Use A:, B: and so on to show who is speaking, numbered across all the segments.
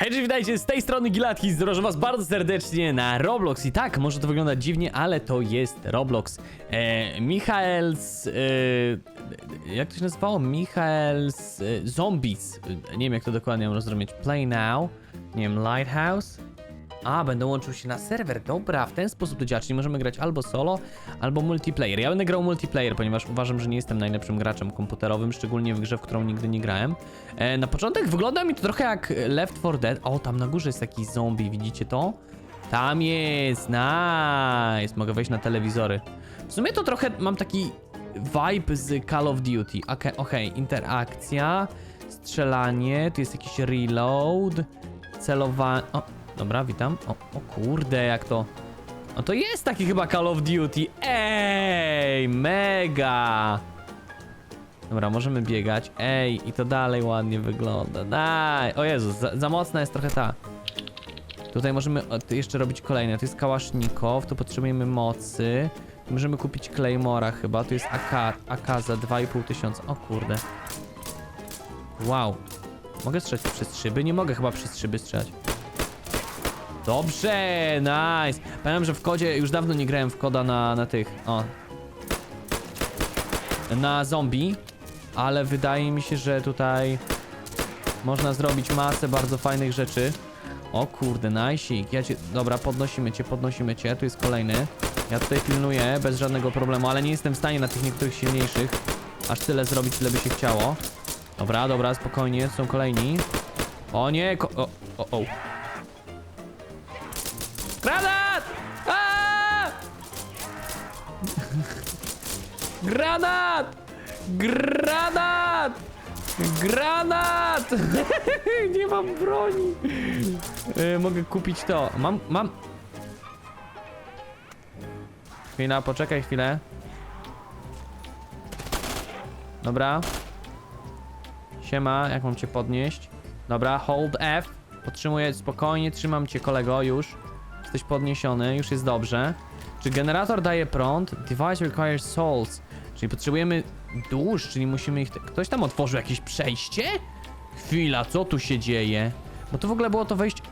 A: Hej, witajcie, z tej strony Gilatki, zapraszam was bardzo serdecznie na Roblox i tak, może to wyglądać dziwnie, ale to jest Roblox. E, Michaels, e, jak to się nazywało? Michaels e, Zombies, e, nie wiem jak to dokładnie mam rozumieć, Play Now, nie wiem, Lighthouse. A, będę łączył się na serwer, dobra, w ten sposób to działa, czyli możemy grać albo solo, albo multiplayer. Ja będę grał multiplayer, ponieważ uważam, że nie jestem najlepszym graczem komputerowym, szczególnie w grze, w którą nigdy nie grałem. E, na początek wygląda mi to trochę jak Left 4 Dead. O, tam na górze jest jakiś zombie, widzicie to? Tam jest, nice, mogę wejść na telewizory. W sumie to trochę mam taki vibe z Call of Duty. Okej, okej, interakcja, strzelanie, tu jest jakiś reload, celowanie... O, dobra, witam. O, o kurde, jak to... No to jest taki chyba Call of Duty. Ej, mega! Dobra, możemy biegać. Ej, i to dalej ładnie wygląda. Daj! O Jezus, za, za mocna jest trochę ta. Tutaj możemy jeszcze robić kolejne. To jest kałasznikow, tu potrzebujemy mocy. Możemy kupić Claymora chyba. Tu jest AK, AK za 2,5 tysiąca. O kurde. Wow. Mogę strzelać przez szyby? Nie mogę chyba przez szyby strzelać. Dobrze, nice. Pamiętam, że w kodzie już dawno nie grałem w koda na, na tych. O. Na zombie, ale wydaje mi się, że tutaj można zrobić masę bardzo fajnych rzeczy. O kurde, najsik. Ja cię. Dobra, podnosimy cię, podnosimy cię. Tu jest kolejny. Ja tutaj pilnuję bez żadnego problemu, ale nie jestem w stanie na tych niektórych silniejszych aż tyle zrobić, ile by się chciało. Dobra, dobra, spokojnie, są kolejni. O nie, ko o, o, o. Granat! Granat! Granat! Granat! Nie mam broni. E, mogę kupić to. Mam, mam. Chwila, poczekaj chwilę. Dobra. Siema, jak mam cię podnieść? Dobra, hold F. Podtrzymuję spokojnie, trzymam cię kolego już. Jesteś podniesiony, już jest dobrze. Czy generator daje prąd? Device requires souls. Czyli potrzebujemy dusz, czyli musimy ich... Ktoś tam otworzył jakieś przejście? Chwila, co tu się dzieje? Bo to w ogóle było to wejście...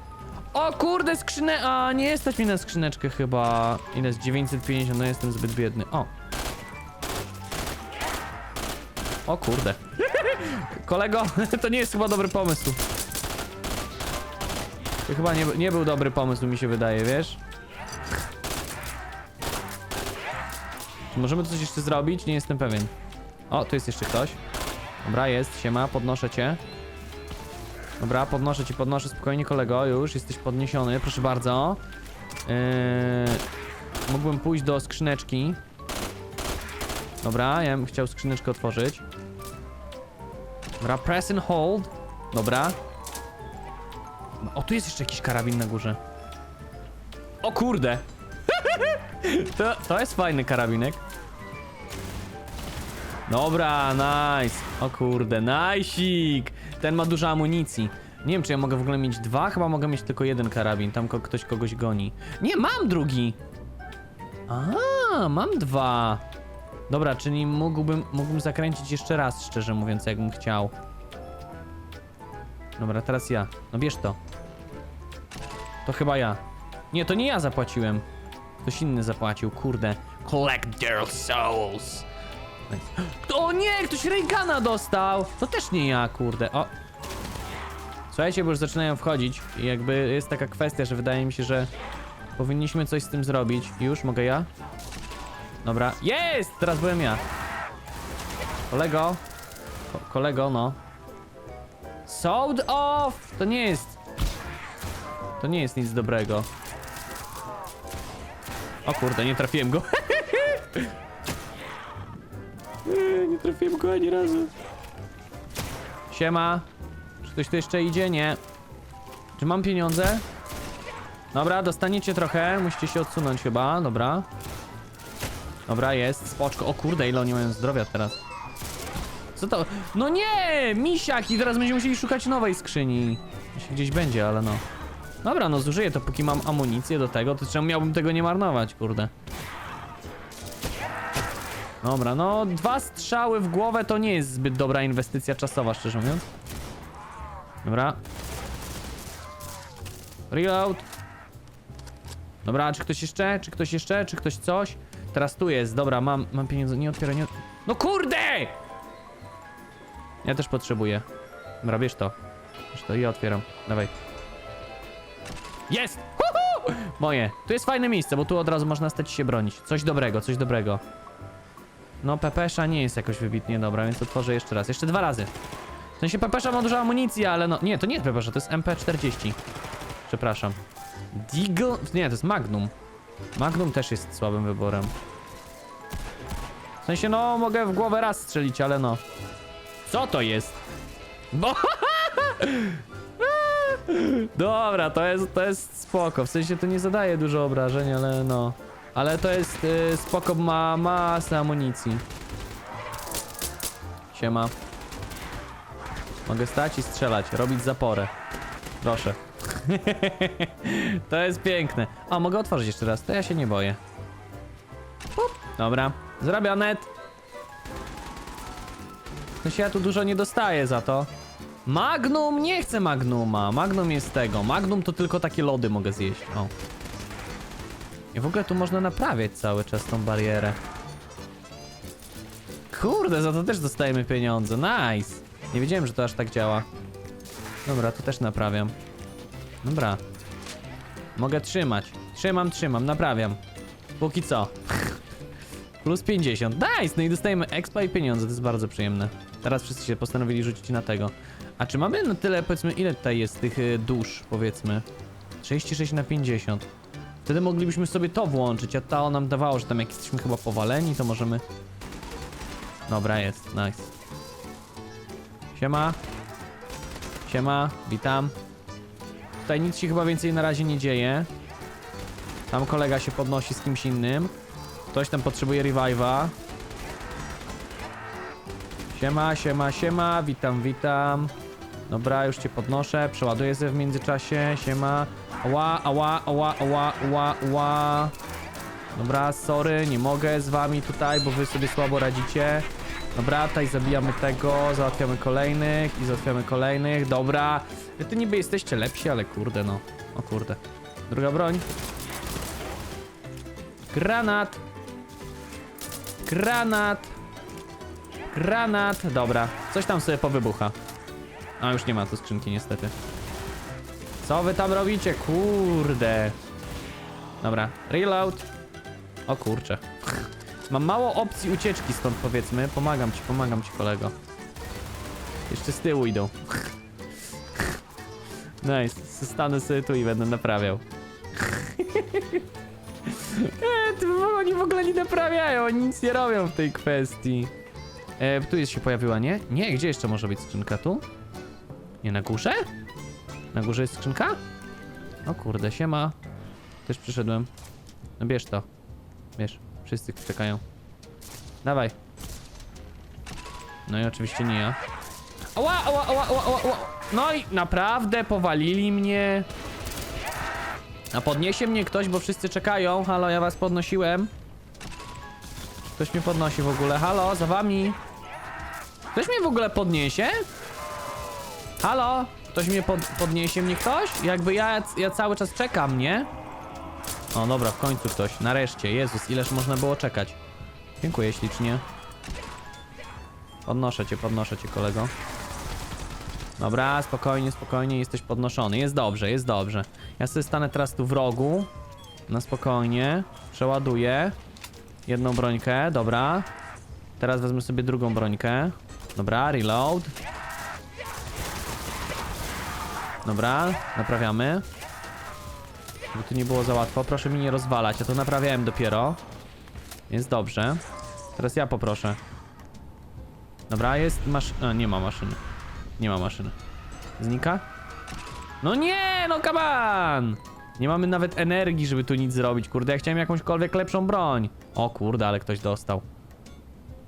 A: O kurde, skrzynę... A, nie stać mi na skrzyneczkę chyba. Ile jest? 950, no jestem zbyt biedny. O. O kurde. Kolego, to nie jest chyba dobry pomysł. To chyba nie, nie był dobry pomysł, mi się wydaje, wiesz? Czy możemy coś jeszcze zrobić? Nie jestem pewien. O, tu jest jeszcze ktoś. Dobra, jest, siema, podnoszę cię. Dobra, podnoszę cię, podnoszę spokojnie, kolego, już jesteś podniesiony, proszę bardzo. Yy, mógłbym pójść do skrzyneczki. Dobra, ja bym chciał skrzyneczkę otworzyć. Dobra, press and hold. Dobra. O, tu jest jeszcze jakiś karabin na górze. O kurde! to, to jest fajny karabinek. Dobra, nice. O kurde, najsik. Ten ma dużo amunicji. Nie wiem, czy ja mogę w ogóle mieć dwa, chyba mogę mieć tylko jeden karabin. Tam ktoś kogoś goni. Nie, mam drugi. A, mam dwa. Dobra, czyli mógłbym, mógłbym zakręcić jeszcze raz, szczerze mówiąc, jakbym chciał. Dobra, teraz ja. No bierz to. To chyba ja. Nie, to nie ja zapłaciłem. Ktoś inny zapłacił, kurde. Collect their souls. Nice. O nie, ktoś Reagana dostał. To też nie ja, kurde. O. Słuchajcie, bo już zaczynają wchodzić i jakby jest taka kwestia, że wydaje mi się, że powinniśmy coś z tym zrobić. Już, mogę ja? Dobra. Jest! Teraz byłem ja. Kolego. Ko kolego, no. Sold off! To nie jest... To nie jest nic dobrego. O kurde, nie trafiłem go. Nie, trafiłem go ani razu. Siema. Czy ktoś tu jeszcze idzie? Nie. Czy mam pieniądze? Dobra, dostaniecie trochę. Musicie się odsunąć chyba. Dobra. Dobra, jest. Spoczko. O kurde, ile oni mają zdrowia teraz. Co to? No nie! Misiak! I teraz będziemy musieli szukać nowej skrzyni. Gdzieś będzie, ale no. Dobra, no zużyję to, póki mam amunicję do tego, to czemu miałbym tego nie marnować, kurde. Dobra, no dwa strzały w głowę to nie jest zbyt dobra inwestycja czasowa, szczerze mówiąc. Dobra. Reload. Dobra, czy ktoś jeszcze? Czy ktoś jeszcze? Czy ktoś coś? Teraz tu jest, dobra, mam, mam pieniądze, nie otwieraj, nie... ot- No kurde! Ja też potrzebuję. Bierz to. Bierz to i otwieram. Dawaj. Jest! Huhu! Moje. Tu jest fajne miejsce, bo tu od razu można stać się bronić. Coś dobrego, coś dobrego. No, Pepesza nie jest jakoś wybitnie dobra, więc otworzę jeszcze raz. Jeszcze dwa razy. W sensie Pepesza ma dużo amunicji, ale no... Nie, to nie jest Pepesza, to jest MP40. Przepraszam. Deagle? Nie, to jest Magnum. Magnum też jest słabym wyborem. W sensie, no, mogę w głowę raz strzelić, ale no. Co to jest? Bo... Dobra, to jest, to jest spoko. W sensie to nie zadaje dużo obrażeń, ale no. Ale to jest y, spoko, ma masę amunicji. Siema. Mogę stać i strzelać, robić zaporę. Proszę. to jest piękne. A, mogę otworzyć jeszcze raz, to ja się nie boję. Dobra, zrobione. W sensie ja tu dużo nie dostaję za to. Magnum? Nie chcę Magnuma. Magnum jest tego. Magnum to tylko takie lody mogę zjeść. O. I w ogóle tu można naprawiać cały czas tą barierę. Kurde, za to też dostajemy pieniądze. Nice. Nie wiedziałem, że to aż tak działa. Dobra, tu też naprawiam. Dobra. Mogę trzymać. Trzymam, trzymam, naprawiam. Póki co. Plus 50. Nice! No i dostajemy expa i pieniądze, to jest bardzo przyjemne. Teraz wszyscy się postanowili rzucić na tego. A czy mamy na tyle, powiedzmy, ile tutaj jest tych y, dusz, powiedzmy? 36 na 50. Wtedy moglibyśmy sobie to włączyć, a to nam dawało, że tam jak jesteśmy chyba powaleni, to możemy... Dobra, jest, nice. Siema. Siema, witam. Tutaj nic się chyba więcej na razie nie dzieje. Tam kolega się podnosi z kimś innym. Ktoś tam potrzebuje revive'a. Siema, siema, siema, witam, witam. Dobra, już cię podnoszę, przeładuję się w międzyczasie, siema. Ała, ała, ała, ała, ała, ała. Dobra, sorry, nie mogę z wami tutaj, bo wy sobie słabo radzicie. Dobra, tutaj zabijamy tego, załatwiamy kolejnych i załatwiamy kolejnych, dobra. Wy tu niby jesteście lepsi, ale kurde no. O kurde. Druga broń. Granat. Granat. Granat. Dobra, coś tam sobie powybucha. A już nie ma tu skrzynki niestety. Co wy tam robicie? Kurde. Dobra, reload. O kurcze. Mam mało opcji ucieczki stąd powiedzmy. Pomagam ci, pomagam ci kolego. Jeszcze z tyłu idą. Nice. Stanę sobie tu i będę naprawiał. e, to oni w ogóle nie naprawiają, oni nic nie robią w tej kwestii. E, tu jest się pojawiła, nie? Nie, gdzie jeszcze może być skrzynka? Tu? Nie, na górze? Na górze jest skrzynka? O kurde, siema. Też przyszedłem. No bierz to. Bierz. Wszyscy czekają. Dawaj. No i oczywiście nie ja. Ała, ała, ała, ała, ała, ała. No i naprawdę powalili mnie. A podniesie mnie ktoś, bo wszyscy czekają. Halo, ja was podnosiłem. Ktoś mnie podnosi w ogóle. Halo, za wami. Ktoś mnie w ogóle podniesie? Halo? Ktoś mnie pod, podniesie mnie ktoś? Jakby ja, ja cały czas czekam, nie? O, dobra, w końcu ktoś. Nareszcie. Jezus, ileż można było czekać. Dziękuję ślicznie. Podnoszę cię, podnoszę cię, kolego. Dobra, spokojnie, spokojnie, jesteś podnoszony. Jest dobrze, jest dobrze. Ja sobie stanę teraz tu w rogu. Na spokojnie. Przeładuję. Jedną brońkę, dobra. Teraz wezmę sobie drugą brońkę. Dobra, reload. Dobra, naprawiamy. Żeby nie było za łatwo. Proszę mi nie rozwalać, ja to naprawiałem dopiero. Jest dobrze. Teraz ja poproszę. Dobra, jest masz... Nie ma maszyny. Nie ma maszyny. Znika? No nie, no kaban! Nie mamy nawet energii, żeby tu nic zrobić. Kurde, ja chciałem jakąśkolwiek lepszą broń. O kurde, ale ktoś dostał.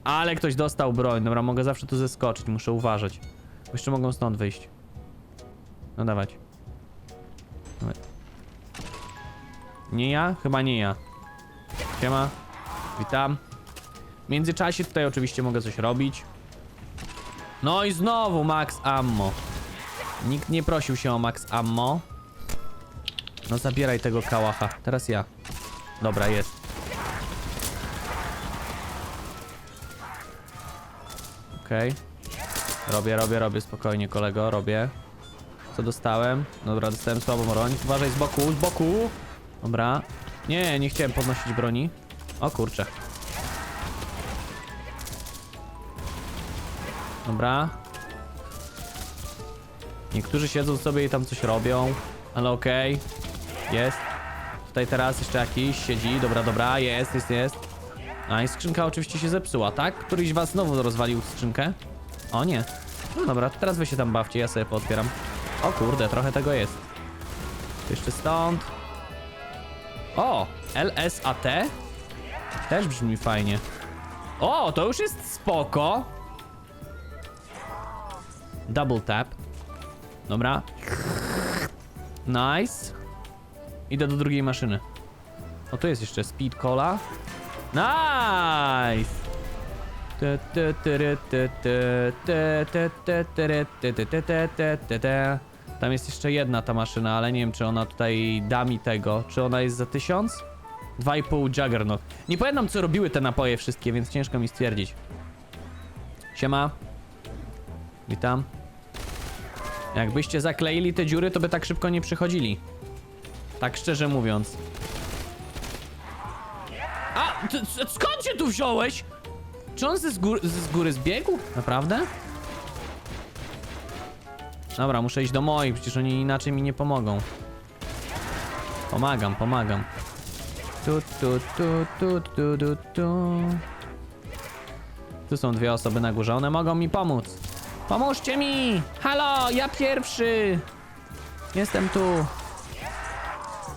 A: Ale ktoś dostał broń. Dobra, mogę zawsze tu zeskoczyć, muszę uważać. Jeszcze mogą stąd wyjść. No dawać. Nie ja? Chyba nie ja. Siema. Witam. W międzyczasie tutaj oczywiście mogę coś robić. No i znowu max ammo. Nikt nie prosił się o max ammo. No zabieraj tego kałacha. Teraz ja. Dobra, jest. Okej. Robię, robię, robię, spokojnie kolego, robię. Co dostałem? Dobra, dostałem słabą broń. Uważaj z boku, z boku! Dobra. Nie, nie chciałem podnosić broni. O kurczę. Dobra. Niektórzy siedzą sobie i tam coś robią, ale okej. Jest. Tutaj teraz jeszcze jakiś siedzi. Dobra, dobra, jest, jest, jest. A i skrzynka oczywiście się zepsuła, tak? Któryś was znowu rozwalił skrzynkę? O nie. No dobra, teraz wy się tam bawcie, ja sobie pootwieram. O kurde, trochę tego jest. Jeszcze stąd. O! LSAT? Też brzmi fajnie. O, to już jest spoko. Double tap. Dobra. Nice. Idę do drugiej maszyny. O, tu jest jeszcze speed cola. Nice! Tam jest jeszcze jedna ta maszyna, ale nie wiem, czy ona tutaj da mi tego. Czy ona jest za tysiąc? 2,5 Juggernaut. Nie pamiętam, co robiły te napoje wszystkie, więc ciężko mi stwierdzić. Siema. Witam. Jakbyście zakleili te dziury, to by tak szybko nie przychodzili. Tak szczerze mówiąc. A, skąd się tu wziąłeś? Czy on ze, z góry, z góry zbiegł? Naprawdę? Dobra, muszę iść do moich, przecież oni inaczej mi nie pomogą. Pomagam, pomagam. Tu, tu, tu, tu, tu, tu, tu. Tu są dwie osoby na górze, one mogą mi pomóc. Pomóżcie mi! Halo, ja pierwszy! Jestem tu.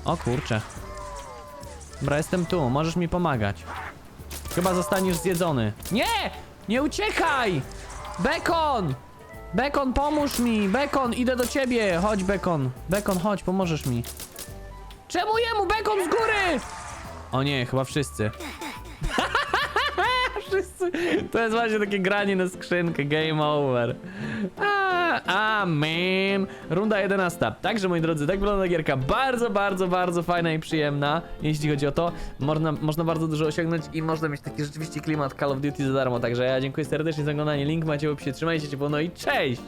A: O kurczę. Dobra, jestem tu, możesz mi pomagać. Chyba zostaniesz zjedzony. Nie! Nie uciekaj! Bekon! Bekon, pomóż mi! Bekon, idę do ciebie! Chodź, Bekon. Bekon, chodź, pomożesz mi. Czemu jemu Bekon z góry? O nie, chyba wszyscy. To jest właśnie takie granie na skrzynkę, game over. A, a, man. Runda 11. Także, moi drodzy, tak wygląda gierka. Bardzo, bardzo, bardzo fajna i przyjemna, jeśli chodzi o to. Można, można bardzo dużo osiągnąć i można mieć taki rzeczywiście klimat Call of Duty za darmo. Także ja dziękuję serdecznie za oglądanie. Link macie w opisie. Trzymajcie się, no i cześć!